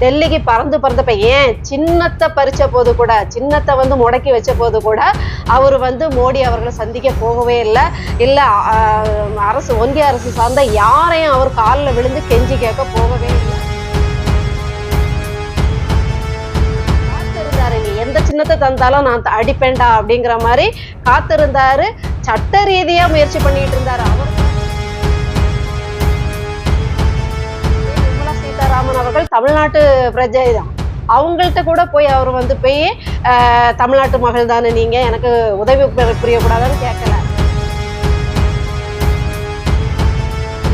டெல்லிக்கு பறந்து பறந்தப்ப ஏன் சின்னத்தை பறிச்ச போது கூட சின்னத்தை வந்து முடக்கி வச்ச போது கூட அவர் வந்து மோடி அவர்களை சந்திக்க போகவே இல்லை. இல்லை அரசு ஒன்றிய அரசு சார்ந்த யாரையும் அவர் காலில் விழுந்து கெஞ்சி கேட்க போகவே இல்லை. எந்த சின்னத்தை தந்தாலும் நான் அடிப்பேன்டா அப்படிங்கிற மாதிரி காத்திருந்தாரு. சட்ட ரீதியா முயற்சி பண்ணிட்டு இருந்தாரு அவர். தமிழ்நாட்டு பிரஜை தான். அவங்கள்ட்ட கூட போய் அவர் வந்து போய் தமிழ்நாட்டு மகள் தானே நீங்க எனக்கு உதவி புரிய- புரியக்கூடாதுன்னு கேட்கல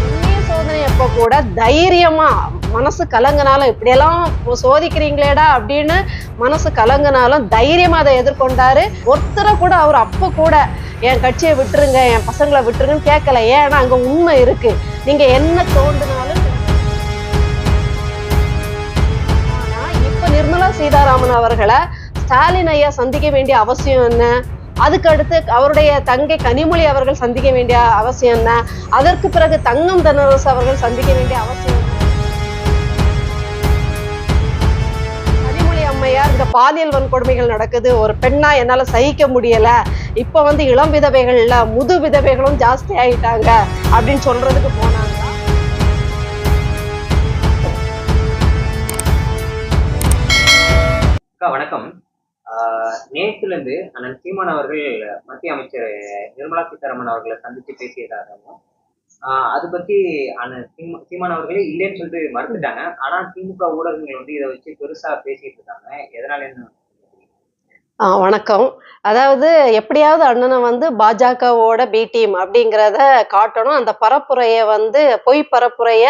உண்மைய சோதனை கூட தைரியமா மனசு கலங்கினாலும் இப்படியெல்லாம் சோதிக்கிறீங்களேடா அப்படின்னு மனசு கலங்கினாலும் தைரியமா அதை எதிர்கொண்டாரு. ஒருத்தரை கூட அவர் அப்ப கூட என் கட்சியை விட்டுருங்க என் பசங்களை விட்டுருங்கன்னு கேட்கல ஏன்னா அங்க உண்மை இருக்கு. நீங்க என்ன தோண்டினாலும் சீதாராமன் அவர்களை ஸ்டாலின் ஐயா சந்திக்க வேண்டிய அவசியம் என்ன? அதுக்கு அடுத்து அவருடைய தங்கை கனிமொழி அவர்கள் சந்திக்க வேண்டிய அவசியம் என்ன? அதற்கு பிறகு தங்கம் தனரசு அவர்கள் சந்திக்க வேண்டிய அவசியம் கனிமொழி அம்மையார் இந்த பாலியல் வன்கொடுமைகள் நடக்குது. ஒரு பெண்ணா என்னால சகிக்க முடியல. இப்ப வந்து இளம் விதவைகள்ல முது விதவைகளும் ஜாஸ்தி ஆயிட்டாங்க அப்படின்னு சொல்றதுக்கு போனாங்க. அக்கா வணக்கம். நேற்றுல இருந்து அண்ணன் சீமான் அவர்கள் மத்திய அமைச்சர் நிர்மலா சீதாராமன் அவர்களை சந்திச்சு பேசியதாகவும் அது பத்தி அண்ணன் சீமா- சீமான் அவர்களே இல்லைன்னு சொல்லிட்டு மறுத்துட்டாங்க. ஆனா திமுக ஊடகங்கள் வந்து இதை வச்சு பெருசா பேசிட்டு இருக்காங்க. எதனால என்ன வணக்கம். அதாவது எப்படியாவது அண்ணனை வந்து பாஜகவோட பி டீம் அப்படிங்கிறத காட்டணும். அந்த பரப்புரையை வந்து பொய் பரப்புரைய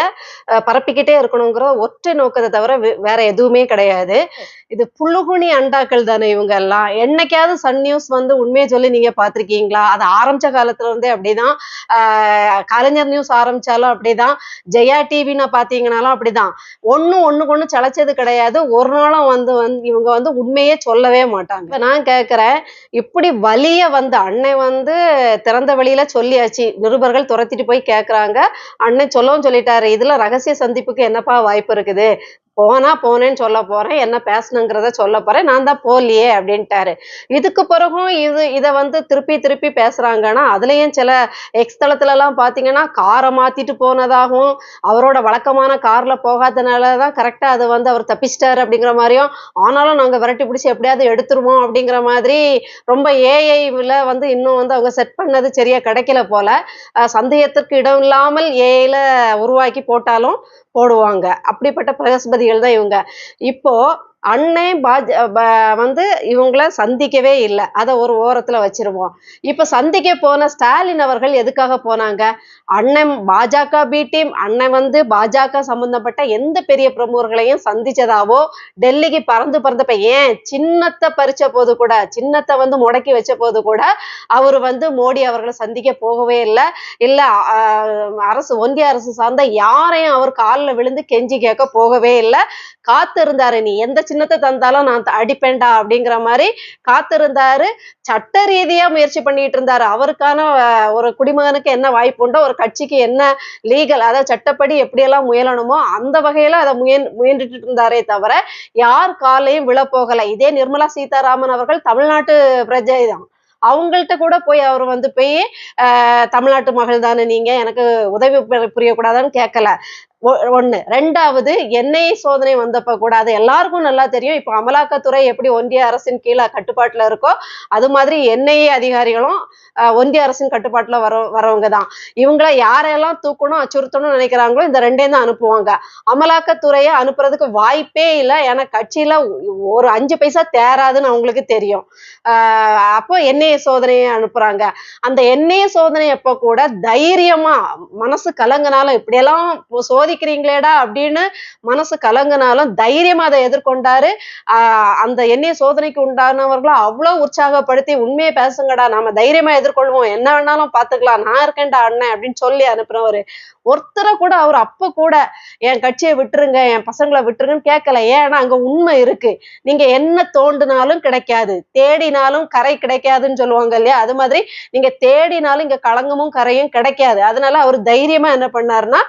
பரப்பிக்கிட்டே இருக்கணுங்கிற ஒற்றை நோக்கத்தை தவிர வே- வேற எதுவுமே கிடையாது. இது புள்ளுகுனி அண்டாக்கள் தானே இவங்க எல்லாம். என்னைக்காவது சன் நியூஸ் வந்து உண்மையை சொல்லி நீங்க பாத்திருக்கீங்களா அது ஆரம்பிச்ச காலத்துல இருந்தே அப்படிதான். ஆஹ், கலைஞர் நியூஸ் ஆரம்பிச்சாலும் அப்படிதான். ஜெயா டிவின்னு பாத்தீங்கன்னாலும் அப்படிதான். ஒன்னும் ஒண்ணுக்கு ஒண்ணு சளைச்சது கிடையாது. ஒரு நாளும் வந்து வந்து இவங்க வந்து உண்மையே சொல்லவே மாட்டாங்க. நான் கேட்குறேன் இப்படி வலிய வந்து அன்னை வந்து திறந்த வெளியில சொல்லியாச்சு. நிருபர்கள் துரத்திட்டு போய் கேட்குறாங்க அன்னை சொல்லவும் சொல்லிட்டாரு. இதுல ரகசிய சந்திப்புக்கு என்னப்பா வாய்ப்பு இருக்குது? போனா போனேன்னு சொல்ல போறேன் என்ன பேசணுங்கிறத சொல்ல போறேன் நான் தான் போகலையே அப்படின்ட்டாரு. இதுக்கு பிறகும் இது இதை வந்து திருப்பி திருப்பி பேசுறாங்கன்னா அதுலயும் சில எக்ஸ் தளத்துல எல்லாம் பாத்தீங்கன்னா காரை மாத்திட்டு போனதாகவும் அவரோட வழக்கமான கார்ல போகாதனாலதான் கரெக்டா அது வந்து அவர் தப்பிச்சிட்டாரு அப்படிங்கிற மாதிரியும் ஆனாலும் நாங்க விரட்டி பிடிச்சி எப்படியாவது எடுத்துருவோம் அப்படிங்கிற மாதிரி ரொம்ப ஏஐல வந்து இன்னும் வந்து அவங்க செட் பண்ணது சரியா கிடைக்கல போல. சந்தேகத்திற்கு இடம் இல்லாமல் ஏஐல உருவாக்கி போட்டாலும் போடுவாங்க. அப்படிப்பட்ட பிரகஸ்பதிகள் தான் இவங்க. இப்போ அன்னை பாஜ வந்து இவங்கள சந்திக்கவே இல்லை. அதை ஒரு ஓரத்துல வச்சிருவோம். இப்ப சந்திக்க போன ஸ்டாலின் அவர்கள் எதுக்காக போனாங்க? அண்ணன் பாஜக பி டீம் அண்ணன் வந்து பாஜக சம்பந்தப்பட்ட எந்த பெரிய பிரமுகர்களையும் சந்திச்சதாவோ டெல்லிக்கு பறந்து பறந்தப்ப ஏன் சின்னத்தை பறிச்ச போது கூட சின்னத்தை வந்து முடக்கி வச்ச போது கூட அவர் வந்து மோடி அவர்களை சந்திக்க போகவே இல்லை. இல்ல அரசு ஒன்றிய அரசு சார்ந்த யாரையும் அவர் காலில் விழுந்து கெஞ்சி கேட்க போகவே இல்லை. காத்திருந்தாரு நீ எந்த சின்னத்தை தந்தாலும் நான் அடிப்பேன்டா அப்படிங்கிற மாதிரி காத்திருந்தாரு. சட்ட ரீதியா முயற்சி பண்ணிட்டு இருந்தாரு. அவருக்கான ஒரு குடிமகனுக்கு என்ன வாய்ப்பு உண்டோ ஒரு கட்சிக்கு என்ன லீகல் அதாவது சட்டப்படி எப்படியெல்லாம் முயலணுமோ அந்த வகையில அதை முயன் முயன்றுட்டு இருந்தாரே தவிர யார் காலையும் விழ போகல. இதே நிர்மலா சீதாராமன் அவர்கள் தமிழ்நாட்டு பிரஜை தான். அவங்கள்ட்ட கூட போய் அவர் வந்து போய் தமிழ்நாட்டு மகள் தானே நீங்க எனக்கு உதவி புரியக்கூடாதான்னு புரியக்கூடாதுன்னு கேட்கல ஒண்ணு. ரெண்டாவது எண்ணெய் சோதனை வந்தப்ப கூட அது எல்லாருக்கும் நல்லா தெரியும். இப்போ அமலாக்கத்துறை எப்படி ஒன்றிய அரசின் கீழே கட்டுப்பாட்டுல இருக்கோ அது மாதிரி என்ஐஏ அதிகாரிகளும் ஒன்றிய அரசின் கட்டுப்பாட்டுல வர வரவங்க தான். இவங்கள யாரெல்லாம் தூக்கணும் அச்சுறுத்தணும்னு நினைக்கிறாங்களோ இந்த ரெண்டையும் தான் அனுப்புவாங்க. அமலாக்கத்துறையை அனுப்புறதுக்கு வாய்ப்பே இல்லை. ஏன்னா கட்சியில ஒரு அஞ்சு பைசா தேராதுன்னு அவங்களுக்கு தெரியும். ஆஹ் அப்போ எண்ணெய் சோதனையை அனுப்புறாங்க. அந்த எண்ணெய் சோதனை அப்ப கூட தைரியமா மனசு கலங்கினாலும் இப்படியெல்லாம் சோதிக்கிறீங்களேடா அப்படின்னு மனசு கலங்கினாலும் தைரியமா அதை எதிர்கொண்டாரு. ஆஹ் அந்த எண்ணெய் சோதனைக்கு உண்டானவர்களும் அவ்வளவு உற்சாகப்படுத்தி உண்மையை பேசுங்கடா நாம தைரியமா எதிர்கொள்வோம். என்ன வேணாலும் பாத்துக்கலாம் நான் இருக்கேன்டா அண்ணன் அப்படின்னு சொல்லி அனுப்புறவரு ஒருத்தரை கூட அவர் அப்ப கூட என் கட்சியை விட்டுருங்க என் பசங்களை விட்டுருங்கன்னு கேட்கல. ஏன்னா அங்க உண்மை இருக்கு. நீங்க என்ன தோண்டினாலும் கிடைக்காது. தேடினாலும் கரை கிடைக்காதுன்னு சொல்லுவாங்க இல்லையா? அது மாதிரி நீங்க தேடினாலும் இங்க களங்கமும் கரையும் கிடைக்காது. அதனால அவர் தைரியமா என்ன பண்ணாருன்னா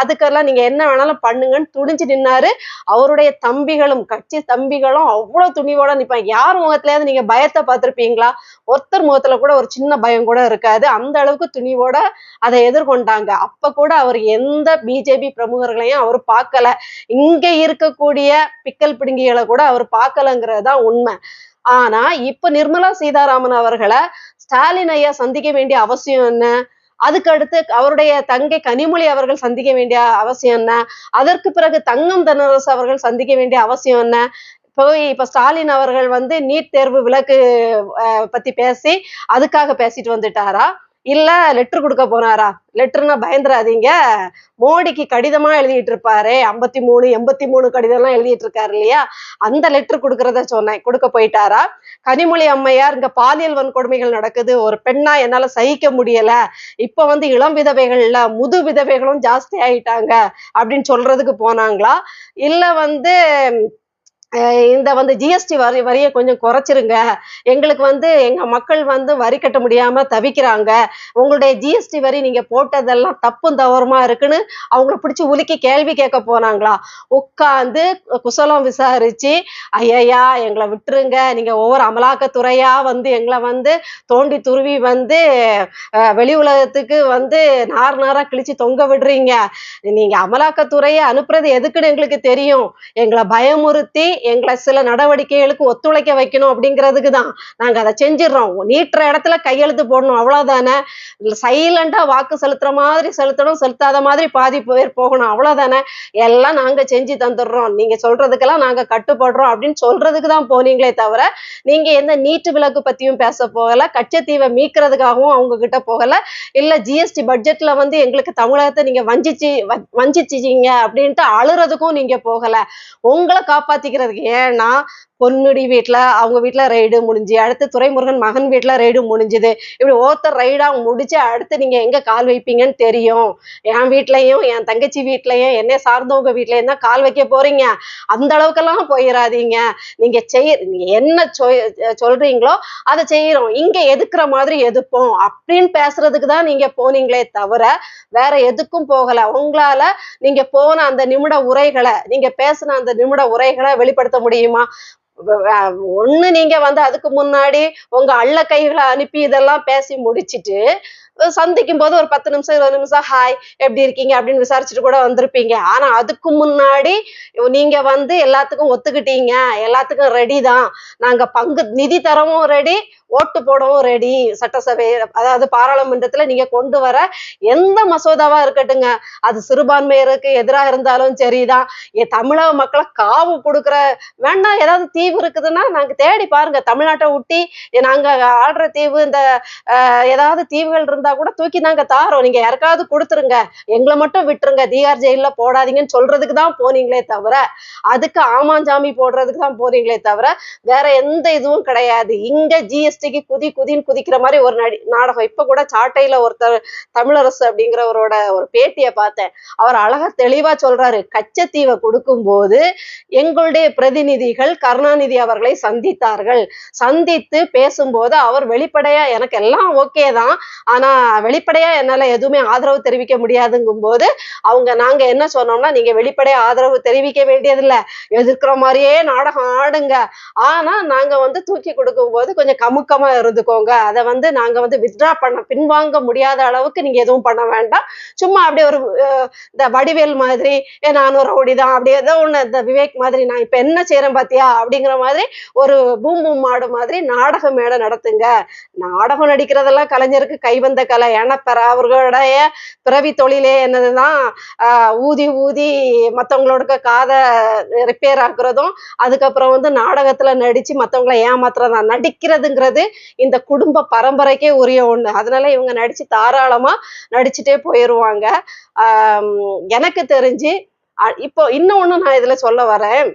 அதுக்கெல்லாம் நீங்க என்ன வேணாலும் பண்ணுங்கன்னு துணிஞ்சு நின்னாரு. அவருடைய தம்பிகளும் கட்சி தம்பிகளும் அவ்வளவு துணிவோட நிப்பாங்க. யார் முகத்திலயாவது நீங்க பயத்தை பார்த்திருப்பீங்களா? ஒருத்தர் முகத்துல கூட ஒரு சின்ன பயம் கூட இருக்காது. அந்த அளவுக்கு துணிவோட அதை எதிர்கொண்டாங்க. அப்ப கூட அவர் எந்த பிஜேபி பிரமுகர்களையும் அவர் பார்க்கல. இங்க இருக்கக்கூடிய பிக்கல் பிடுங்கிகளை கூட அவர் பார்க்கலங்கிறதுதான் உண்மை. ஆனா இப்ப நிர்மலா சீதாராமன் அவர்களை ஸ்டாலின் ஐயா சந்திக்க வேண்டிய அவசியம் என்ன? அதுக்கு அடுத்து அவருடைய தங்கை கனிமொழி அவர்கள் சந்திக்க வேண்டிய அவசியம் என்ன? அதற்கு பிறகு தங்கம் தனரசு அவர்கள் சந்திக்க வேண்டிய அவசியம் என்ன? போய் இப்ப ஸ்டாலின் அவர்கள் வந்து நீட் தேர்வு விலக்கு பத்தி பேசி அதுக்காக பேசிட்டு வந்துட்டாரா? இல்ல லெட்டர் கொடுக்க போனாரா? லெட்டர்னா பயந்துராதீங்க மோடிக்கு கடிதமா எழுதிட்டு இருப்பாரு ஐம்பத்தி மூணு எண்பத்தி மூணு கடிதம் எல்லாம் எழுதிட்டு இருக்காரு இல்லையா? அந்த லெட்டர் கொடுக்கறத சொன்னேன். கொடுக்க போயிட்டாரா? கனிமொழி அம்மையார் இங்க பாலியல் வன்கொடுமைகள் நடக்குது. ஒரு பெண்ணா என்னால சகிக்க முடியல. இப்ப வந்து இளம் விதவைகள்ல முது விதவைகளும் ஜாஸ்தி ஆயிட்டாங்க. அப்படின்னு சொல்றதுக்கு போனாங்களா? இல்ல வந்து இந்த வந்து ஜிஎஸ்டி வரி வரியை கொஞ்சம் குறைச்சிருங்க. எங்களுக்கு வந்து எங்கள் மக்கள் வந்து வரி கட்ட முடியாமல் தவிக்கிறாங்க. உங்களுடைய ஜிஎஸ்டி வரி நீங்கள் போட்டதெல்லாம் தப்பும் தவறுமா இருக்குன்னு அவங்கள பிடிச்சி உலுக்கி கேள்வி கேட்க போனாங்களா? உட்காந்து குசலம் விசாரிச்சு ஐயா எங்களை விட்டுருங்க. நீங்கள் ஒவ்வொரு அமலாக்கத்துறையாக வந்து எங்களை வந்து தோண்டி துருவி வந்து வெளி உலகத்துக்கு வந்து நார் நாராக கிழிச்சு தொங்க விடுறீங்க. நீங்கள் அமலாக்கத்துறையை அனுப்புறது எதுக்குன்னு எங்களுக்கு தெரியும். எங்களை பயமுறுத்தி எங்களை சில நடவடிக்கைகளுக்கு ஒத்துழைக்க வைக்கணும் அப்படிங்கிறதுக்கு தான். நாங்க அதை செஞ்சிடறோம். நீட்டுற இடத்துல கையெழுத்து போடணும். அவ்வளோதானே சைலண்டா வாக்கு செலுத்துற மாதிரி செலுத்தணும். செலுத்தாத மாதிரி பாதி பேர் போகணும். அவ்வளோதானே எல்லாம் நாங்க செஞ்சு தந்துடுறோம். நீங்க சொல்றதுக்கெல்லாம் நாங்க கட்டுப்படுறோம் அப்படின்னு சொல்றதுக்கு தான் போனீங்களே தவிர நீங்க எந்த நீட்டு விலக்கு பற்றியும் பேச போகலை கச்சத்தீவை மீட்கிறதுக்காகவும் அவங்க கிட்ட போகலை இல்லை ஜிஎஸ்டி பட்ஜெட்ல வந்து எங்களுக்கு தமிழகத்தை நீங்க வஞ்சிச்சு வ- அப்படின்ட்டு அழுறதுக்கும் நீங்க போகலை. உங்களை காப்பாற்றிக்கிறது ஏன்னா பொன்னுடி வீட்டில் அவங்க வீட்டில் ரைடு முடிஞ்சு அடுத்து துரைமுருகன் மகன் வீட்டில் ரைடு முடிஞ்சுது. இப்படி ஒருத்தர் ரைடா முடிச்சு அடுத்து நீங்க எங்க கால் வைப்பீங்கன்னு தெரியும். என் வீட்லையும் என் தங்கச்சி வீட்லையும் என்னை சார்ந்தவங்க வீட்லையும் தான் கால் வைக்க போறீங்க. அந்த அளவுக்கெல்லாம் போயிடாதீங்க நீங்க செய்ய நீங்கள் என்ன சொ- சொல்றீங்களோ அதை செய்யறோம். இங்க எதுக்குற மாதிரி எதுப்போம்? அப்படின்னு பேசுறதுக்கு தான் நீங்க போனீங்களே தவிர வேற எதுக்கும் போகல. உங்களால நீங்க போன அந்த நிமிட உரைகளை நீங்க பேசின அந்த நிமிட உரைகளை வெளிப்படுத்த முடியுமா? ஒண்ணு நீங்க வந்து அதுக்கு முன்னாடி உங்க அள்ள கைகளை அனுப்பி இதெல்லாம் பேசி முடிச்சிட்டு சந்திக்கும் போது ஒரு பத்து நிமிஷம் இருபது நிமிஷம் ஹாய் எப்படி இருக்கீங்க? அப்படின்னு விசாரிச்சுட்டு கூட வந்திருப்பீங்க. ஆனா அதுக்கு முன்னாடி நீங்க வந்து எல்லாத்துக்கும் ஒத்துக்கிட்டீங்க. எல்லாத்துக்கும் ரெடி தான். நாங்க பங்கு நிதி தரவும் ரெடி ஓட்டு போடவும் ரெடி சட்டசபை அதாவது பாராளுமன்றத்துல நீங்க கொண்டு வர எந்த மசோதாவா இருக்கட்டுங்க அது சிறுபான்மையருக்கு எதிராக இருந்தாலும் சரிதான். என் தமிழக மக்களை காவு கொடுக்குற வேண்டாம் ஏதாவது தீவு இருக்குதுன்னா நாங்க தேடி பாருங்க. தமிழ்நாட்டை ஒட்டி நாங்க ஆடுற தீவு இந்த ஆஹ், ஏதாவது தீவுகள் இருந்து இருந்தா கூட தூக்கி நாங்க தாரோம். நீங்க யாருக்காவது கொடுத்துருங்க. எங்களை மட்டும் விட்டுருங்க. தீகார் ஜெயில போடாதீங்கன்னு சொல்றதுக்கு தான் போனீங்களே தவிர அதுக்கு ஆமாஞ்சாமி போடுறதுக்கு தான் போறீங்களே தவிர வேற எந்த இதுவும் கிடையாது. இங்க ஜிஎஸ்டிக்கு குதி குதின்னு குதிக்கிற மாதிரி ஒரு நடி நாடகம். இப்ப கூட சாட்டையில ஒருத்தர் தமிழரசு அப்படிங்கிறவரோட ஒரு பேட்டியை பார்த்தேன். அவர் அழகா தெளிவா சொல்றாரு. கச்சத்தீவை கொடுக்கும் போது எங்களுடைய பிரதிநிதிகள் கருணாநிதி அவர்களை சந்தித்தார்கள். சந்தித்து பேசும்போது அவர் வெளிப்படையா எனக்கு எல்லாம் ஓகே தான். ஆனா வெளிப்படையா என்னால எதுவுமே ஆதரவு தெரிவிக்க முடியாதுங்கும் போது அவங்க நாங்க என்ன சொன்னோம்னா நீங்க வெளிப்படையா ஆதரவு தெரிவிக்க வேண்டியதில்லை. எதிர்க்கிற மாதிரியே நாடகம் ஆடுங்க. ஆனா நாங்க வந்து தூக்கி கொடுக்கும் போது கொஞ்சம் கமுக்கமா இருந்துக்கோங்க. அதை வந்து நாங்க வந்து வித்ட்ரா பண்ண பின்வாங்க முடியாத அளவுக்கு நீங்க எதுவும் பண்ண வேண்டாம். சும்மா அப்படியே ஒரு இந்த வடிவேல் மாதிரி ஏ நானும் ரவுடி தான். ஏதோ ஒண்ணு இந்த விவேக் மாதிரி நான் இப்ப என்ன செய்யறேன் பாத்தியா? அப்படிங்கிற மாதிரி ஒரு பூம் பூம் மாடு மாதிரி நாடக மேடை நடத்துங்க. நாடகம் நடிக்கிறதெல்லாம் கலைஞருக்கு கைவந்த கலை ஏன்னா அவர்களுடைய பிறவி தொழிலே என்னதுதான் ஆஹ் ஊதி ஊதி மத்தவங்களோட காதை ரிப்பேர் ஆக்குறதும் அதுக்கப்புறம் வந்து நாடகத்துல நடிச்சு மற்றவங்களை ஏமாத்துறதா நடிக்கிறதுங்கிறது இந்த குடும்ப பரம்பரைக்கே உரிய ஒண்ணு. அதனால இவங்க நடிச்சு தாராளமா நடிச்சுட்டே போயிருவாங்க. ஆஹ் எனக்கு தெரிஞ்சு இப்போ இன்னொன்னு நான் இதுல சொல்ல வரேன்.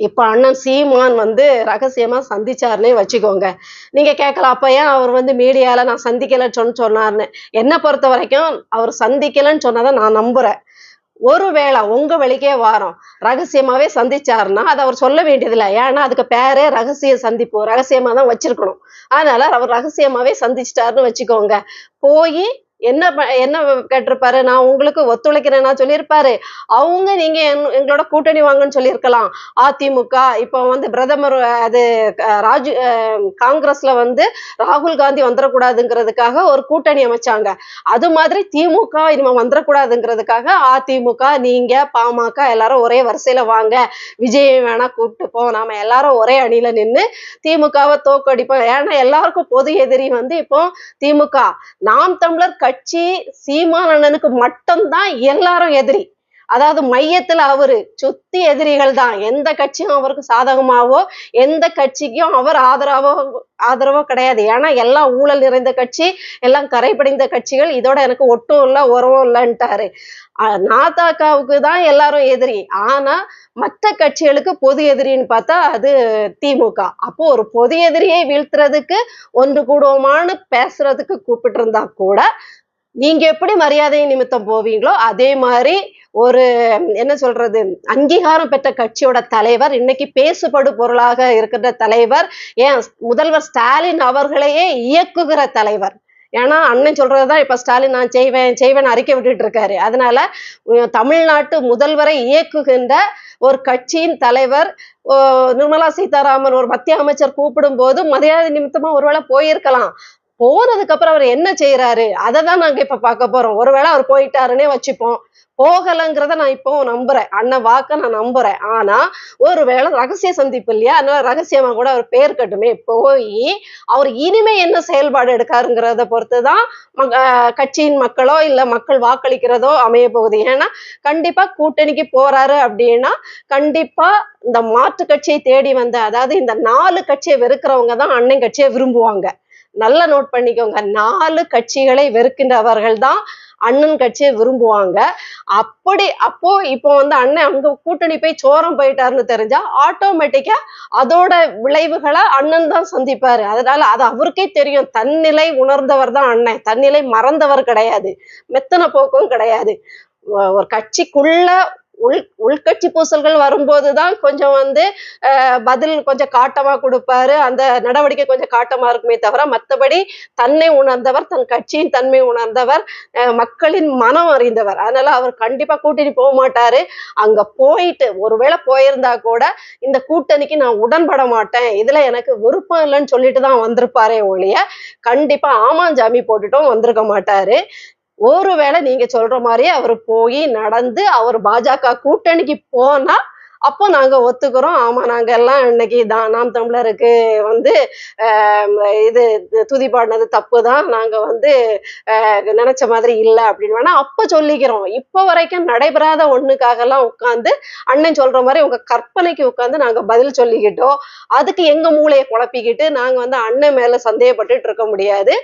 இப்போ அண்ணன் சீமான் வந்து ரகசியமா சந்திச்சாருன்னே வச்சுக்கோங்க. நீங்க கேட்கலாம் அப்போ ஏன் அவர் வந்து மீடியால நான் சந்திக்கலைன்னு சொன்னு சொன்னார்னு என்னை பொறுத்த வரைக்கும் அவர் சந்திக்கலைன்னு சொன்னதை நான் நம்புறேன். ஒருவேளை உங்க வழிக்கே வாரம் ரகசியமாவே சந்திச்சாருன்னா அதை அவர் சொல்ல வேண்டியதில்லை. ஏன்னா அதுக்கு பேரே ரகசிய சந்திப்பு ரகசியமா தான் வச்சிருக்கணும். அதனால அவர் ரகசியமாவே சந்திச்சிட்டாருன்னு வச்சுக்கோங்க. போய் என்ன ப- என்ன கேட்டிருப்பாரு? நான் உங்களுக்கு ஒத்துழைக்கிறேன்னா சொல்லியிருப்பாரு. அவங்க நீங்க எங்களோட கூட்டணி வாங்கன்னு சொல்லியிருக்கலாம். அதிமுக இப்போ வந்து பிரதமர் அது அஹ், ராஜு காங்கிரஸ்ல வந்து ராகுல் காந்தி வந்துடக்கூடாதுங்கிறதுக்காக ஒரு கூட்டணி அமைச்சாங்க. அது மாதிரி திமுக இனிமே வந்துடக்கூடாதுங்கிறதுக்காக அதிமுக நீங்க பாமக எல்லாரும் ஒரே வரிசையில வாங்க. விஜய் வேணா கூப்பிட்டு போ. நாம எல்லாரும் ஒரே அணியில நின்னு திமுகவை தோக்கடிப்போம் ஏன்னா எல்லாருக்கும் பொது எதிரி வந்து இப்போ திமுக. நாம் தமிழர் கட்சி சீமான் அண்ணனுக்கு மட்டும்தான் எல்லாரும் எதிரி. அதாவது மையத்துல அவரு சுத்தி எதிரிகள் தான். எந்த கட்சியும் அவருக்கு சாதகமாவோ எந்த கட்சிக்கும் அவர் ஆதரவோ ஆதரவோ கிடையாது. ஏன்னா எல்லாம் ஊழல் நிறைந்த கட்சி எல்லாம் கரைபடைந்த கட்சிகள். இதோட எனக்கு ஒட்டும் இல்லை உறவும் இல்லைன்ட்டாரு. நாதாக்காவுக்கு தான் எல்லாரும் எதிரி. ஆனா மற்ற கட்சிகளுக்கு பொது எதிரின்னு பார்த்தா அது திமுக. அப்போ ஒரு பொது எதிரியை வீழ்த்துறதுக்கு ஒன்று கூடுவோமான்னு பேசுறதுக்கு கூப்பிட்டு இருந்தா கூட நீங்க எப்படி மரியாதை நிமித்தம் போவீங்களோ அதே மாதிரி ஒரு என்ன சொல்றது அங்கீகாரம் பெற்ற கட்சியோட தலைவர் இன்னைக்கு பேசுபடு பொருளாக இருக்கின்ற தலைவர் ஏன் முதல்வர் ஸ்டாலின் அவர்களையே இயக்குகிற தலைவர். ஏன்னா அண்ணன் சொல்றதுதான் இப்ப ஸ்டாலின் நான் செய்வேன் செய்வேன் அறிக்கை விட்டுட்டு இருக்காரு. அதனால தமிழ்நாட்டு முதல்வரை இயக்குகின்ற ஒரு கட்சியின் தலைவர் ஓ, நிர்மலா சீதாராமன் ஒரு மத்திய அமைச்சர் கூப்பிடும் போது மரியாதை நிமித்தமா ஒருவேளை போயிருக்கலாம். போனதுக்கு அப்புறம் அவர் என்ன செய்யறாரு அதை தான் நாங்க இப்ப பார்க்க போறோம். ஒருவேளை அவர் போயிட்டாருன்னே வச்சுப்போம். போகலைங்கிறத நான் இப்போ நம்புறேன். அண்ணன் வாக்க நான் நம்புறேன். ஆனா ஒருவேளை ரகசிய சந்திப்பு இல்லையா? அதனால ரகசியமா கூட அவர் பேர் கட்டுமே போய் அவர் இனிமே என்ன செயல்பாடு எடுக்காருங்கிறத பொறுத்து தான் கட்சியின் மக்களோ இல்ல மக்கள் வாக்களிக்கிறதோ அமைய போகுது. ஏன்னா கண்டிப்பா கூட்டணிக்கு போறாரு அப்படின்னா கண்டிப்பா இந்த மாற்று கட்சியை தேடி வந்த அதாவது இந்த நாலு கட்சியை வெறுக்கிறவங்க தான் அண்ணன் கட்சியை விரும்புவாங்க. நல்லா நோட் பண்ணிக்கோங்க. நாலு கட்சிகளை வெறுக்கின்றவர்கள் தான் அண்ணன் கட்சியை விரும்புவாங்க. அப்படி அப்போ இப்போ வந்து அண்ணன் அங்க கூட்டணி போய் சோரம் போயிட்டாருன்னு தெரிஞ்சா ஆட்டோமேட்டிக்கா அதோட விளைவுகளை அண்ணன் தான் சந்திப்பாரு. அதனால அது அவருக்கே தெரியும். தன்னிலை உணர்ந்தவர் தான் அண்ணன். தன்னிலை மறந்தவர் கிடையாது. மெத்தன போக்கும் கிடையாது. ஒரு கட்சிக்குள்ள உள் உள்கட்சி பூசல்கள் வரும்போது தான் கொஞ்சம் வந்து பதில் கொஞ்சம் காட்டமா கொடுப்பாரு. அந்த நடவடிக்கை கொஞ்சம் காட்டமா இருக்குமே தவிர மற்றபடி தன்னை உணர்ந்தவர் தன் கட்சியின் தன்மை உணர்ந்தவர் மக்களின் மனம் அறிந்தவர். அதனால அவர் கண்டிப்பா கூட்டணி போக மாட்டாரு. அங்க போயிட்டு ஒருவேளை போயிருந்தா கூட இந்த கூட்டணிக்கு நான் உடன்பட மாட்டேன். இதுல எனக்கு விருப்பம் இல்லைன்னு சொல்லிட்டு தான் வந்திருப்பாரே ஒழிய கண்டிப்பா ஆமாஞ்சாமி போட்டுட்டும் வந்திருக்க மாட்டாரு. ஒருவேளை நீங்க சொல்ற மாதிரியே அவர் போய் நடந்து அவர் பாஜக கூட்டணிக்கு போனா அப்போ நாங்க ஒத்துக்கிறோம். ஆமா நாங்க எல்லாம் இன்னைக்கு தான் நாம் தமிழருக்கு வந்து ஆஹ் இது துதி பாடினது தப்பு தான் நாங்க வந்து ஆஹ் நினைச்ச மாதிரி இல்லை அப்படின்னு வேணா அப்ப சொல்லிக்கிறோம். இப்போ வரைக்கும் நடைபெறாத ஒண்ணுக்காக எல்லாம் உட்காந்து அண்ணன் சொல்ற மாதிரி உங்க கற்பனைக்கு உட்காந்து நாங்க பதில் சொல்லிக்கிட்டோம். அதுக்கு எங்க மூளையை குழப்பிக்கிட்டு நாங்க வந்து அண்ணன் மேல சந்தேகப்பட்டுட்டு இருக்க முடியாது.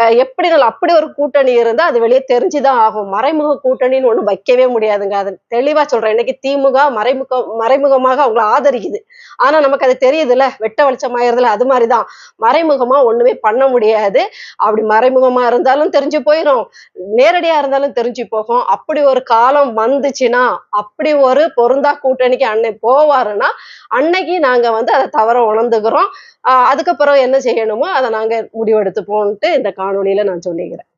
அஹ் எப்படி அப்படி ஒரு கூட்டணி இருந்தா அது வெளியே தெரிஞ்சுதான் ஆகும். மறைமுக கூட்டணின்னு ஒண்ணு வைக்கவே முடியாதுங்க. அது தெளிவா சொல்றேன். இன்னைக்கு திமுக மறைமுக மறைமுகமாக அவங்கள ஆதரிக்குது. ஆனா நமக்கு அது தெரியுதுல்ல வெட்ட வெளிச்சமாயிருதுல அது மாதிரிதான். மறைமுகமா ஒண்ணுமே பண்ண முடியாது. அப்படி மறைமுகமா இருந்தாலும் தெரிஞ்சு போயிடும் நேரடியா இருந்தாலும் தெரிஞ்சு போகும். அப்படி ஒரு காலம் வந்துச்சுன்னா அப்படி ஒரு பொருந்தா கூட்டணிக்கு அன்னை போவாருன்னா அன்னைக்கு நாங்க வந்து அதை தவற உணர்ந்துக்கிறோம். ஆஹ் அதுக்கப்புறம் என்ன செய்யணுமோ அதை நாங்க முடிவெடுத்துப்போம்ட்டு இந்த காணொலியில நான் சொல்லிக்கிறேன்.